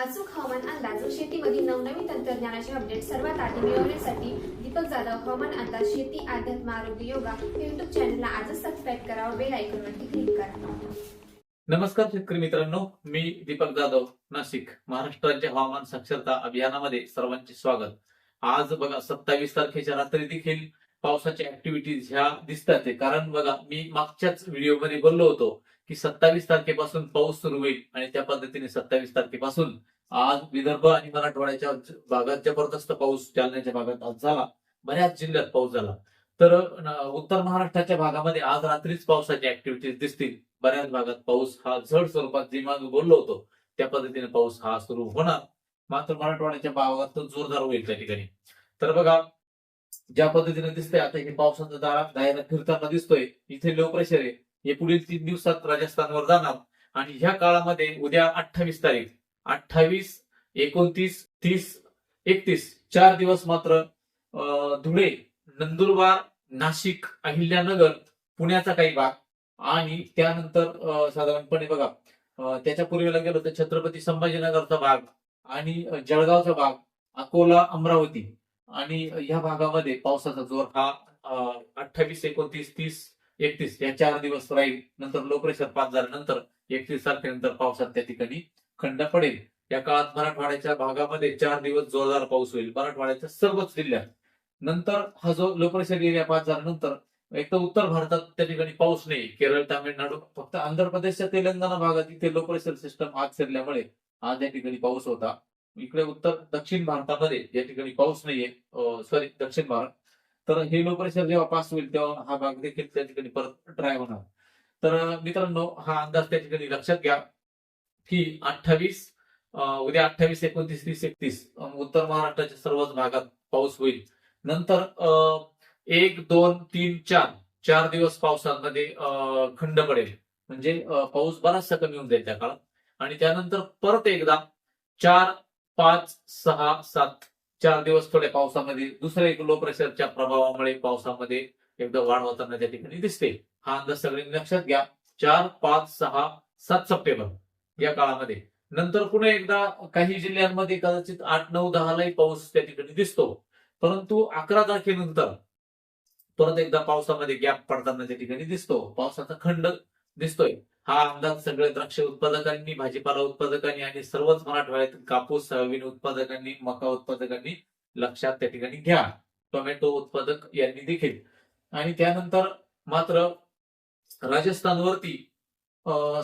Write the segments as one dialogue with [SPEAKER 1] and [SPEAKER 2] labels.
[SPEAKER 1] अचूक हवामान अंदाज व शेतीमधील नवनवीन तंत्रज्ञानाचे अपडेट सर्वात आधी मिळवण्यासाठी दीपक जाधव हवामान अंदाज शेती अध्यात्म आरोग्य योगा युट्यूब चॅनलला आजच सबस्क्राईब करा व बेल आयकॉनवरती क्लिक करा.
[SPEAKER 2] नमस्कार शेतकरी मित्रांनो मी दीपक जाधव नाशिक महाराष्ट्र राज्य हवामान साक्षरता अभियानामध्ये सर्वांचे स्वागत. आज बघा सत्तावीस तारखेच्या रात्री देखील पावसाच्या ऍक्टिव्हिटीज ह्या दिसतात कारण बघा मी मागच्याच व्हिडिओमध्ये बोललो होतो की सत्तावीस तारखेपासून पाऊस सुरू होईल आणि त्या पद्धतीने सत्तावीस तारखेपासून आज विदर्भ आणि मराठवाड्याच्या भागात जबरदस्त पाऊस जालन्याच्या भागात आज झाला. बऱ्याच जिल्ह्यात पाऊस झाला. तर उत्तर महाराष्ट्राच्या भागामध्ये आज रात्रीच पावसाची ऍक्टिव्हिटीज दिसतील. बऱ्याच भागात पाऊस हा झड स्वरूपात जे मागे बोललो होतो. त्या पद्धतीने पाऊस हा सुरू होणार. मात्र मराठवाड्याच्या भागात तो जोरदार होईल त्या ठिकाणी. तर बघा ज्या पद्धतीने दिसतंय आता हे पावसाचा दारा दायरा फिरताना दिसतोय. इथे लो प्रेशर आहे हे पुढील तीन दिवसात राजस्थानवर जाणार. आणि ह्या काळामध्ये उद्या अठ्ठावीस तारीख अठ्ठावीस एकोणतीस तीस एकतीस चार दिवस मात्र अं, धुळे नंदुरबार नाशिक अहिल्यानगर पुण्याचा काही भाग. आणि त्यानंतर साधारणपणे बघा त्याच्या पूर्वीला गेलो तर छत्रपती संभाजीनगरचा भाग आणि जळगावचा भाग अकोला अमरावती. आणि ह्या भागामध्ये पावसाचा जोर हा अठ्ठावीस एकोणतीस तीस एकतीस. या चार दिवस राहील. नंतर लो प्रेशर पास झाल्यानंतर एकतीस तारखेनंतर पावसात त्या ठिकाणी खंड पडेल. या काळात मराठवाड्याच्या भागामध्ये चार दिवस जोरदार पाऊस होईल. मराठवाड्याच्या सर्वच जिल्ह्यात. नंतर हा जो लो प्रेशर एरिया पास झाल्यानंतर एक तर उत्तर भारतात त्या ठिकाणी पाऊस नाही. केरळ तामिळनाडू फक्त आंध्र प्रदेशच्या तेलंगणा भागात इथे लो प्रेशर सिस्टम आज शिरल्यामुळे आज या ठिकाणी पाऊस होता. इकडे उत्तर दक्षिण भारतामध्ये या ठिकाणी पाऊस नाहीये. सॉरी दक्षिण भारत. तर हे लो प्रेशर जेव्हा पास होईल तेव्हा हा भाग देखील त्या ठिकाणी परत ड्राय होणार. तर मित्रांनो हा अंदाज त्या ठिकाणी लक्षात घ्या की अठ्ठावीस उद्या अठ्ठावीस एकोणतीस तीस एकतीस उत्तर महाराष्ट्राच्या सर्वच भागात पाऊस होईल. नंतर अं, एक दोन तीन चार चार दिवस पावसामध्ये अं, खंड पडेल. म्हणजे पाऊस बराचसा कमी होऊन जाईल त्या काळात. आणि त्यानंतर परत एकदा चार पाच सहा सात चार दिवस थोड्या पावसामध्ये दुसऱ्या एक लो प्रेशरच्या प्रभावामुळे पावसामध्ये एकदा वाढ होताना त्या ठिकाणी दिसते हा अंदाज सगळ्यांनी लक्षात घ्या. चार पाच सहा सात सप्टेंबर या काळामध्ये. नंतर पुन्हा एकदा काही जिल्ह्यांमध्ये कदाचित आठ नऊ दहालाही पाऊस त्या ठिकाणी दिसतो. परंतु अकरा तारखेनंतर परत एकदा पावसामध्ये गॅप पडताना त्या ठिकाणी दिसतो पावसाचा खंड दिसतोय. हा अंदाज सगळे द्राक्ष उत्पादकांनी भाजीपाला उत्पादकांनी आणि सर्वच मराठवाड्यातील कापूस सोयाबीन उत्पादकांनी मका उत्पादकांनी लक्षात त्या ठिकाणी घ्या. टोमॅटो उत्पादक यांनी देखील. आणि त्यानंतर मात्र राजस्थानवरती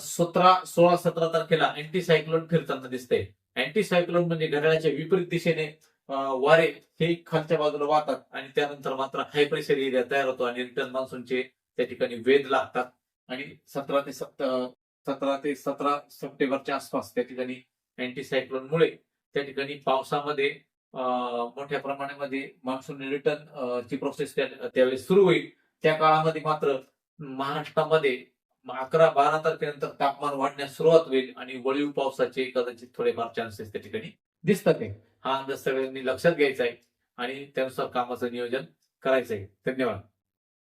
[SPEAKER 2] सतरा सोळा सतरा तारखेला अँटी सायक्लोन फिरताना दिसते अँटी सायक्लोन म्हणजे घड्याळाच्या विपरीत दिशेने वारे हे खालच्या बाजूला वाहतात आणि त्यानंतर मात्र हाय प्रेशर एरिया तयार होतो आणि रिटर्न मान्सूनचे त्या ठिकाणी वेध लागतात. आणि सतरा ते सप्त सतरा ते सतरा सप्टेंबरच्या आसपास त्या ठिकाणी अँटीसायक्लोनमुळे त्या ठिकाणी पावसामध्ये मोठ्या प्रमाणामध्ये मान्सून रिटर्न ची प्रोसेस त्यावेळेस सुरू होईल. त्या काळामध्ये मात्र महाराष्ट्रामध्ये अकरा बारा तारखेनंतर तापमान वाढण्यास सुरुवात होईल आणि वळीव पावसाचे कदाचित थोडेफार चान्सेस त्या ठिकाणी दिसतात आहे. हा अंदाज सगळ्यांनी लक्षात घ्यायचा आहे आणि त्यानुसार कामाचं नियोजन करायचं आहे. धन्यवाद.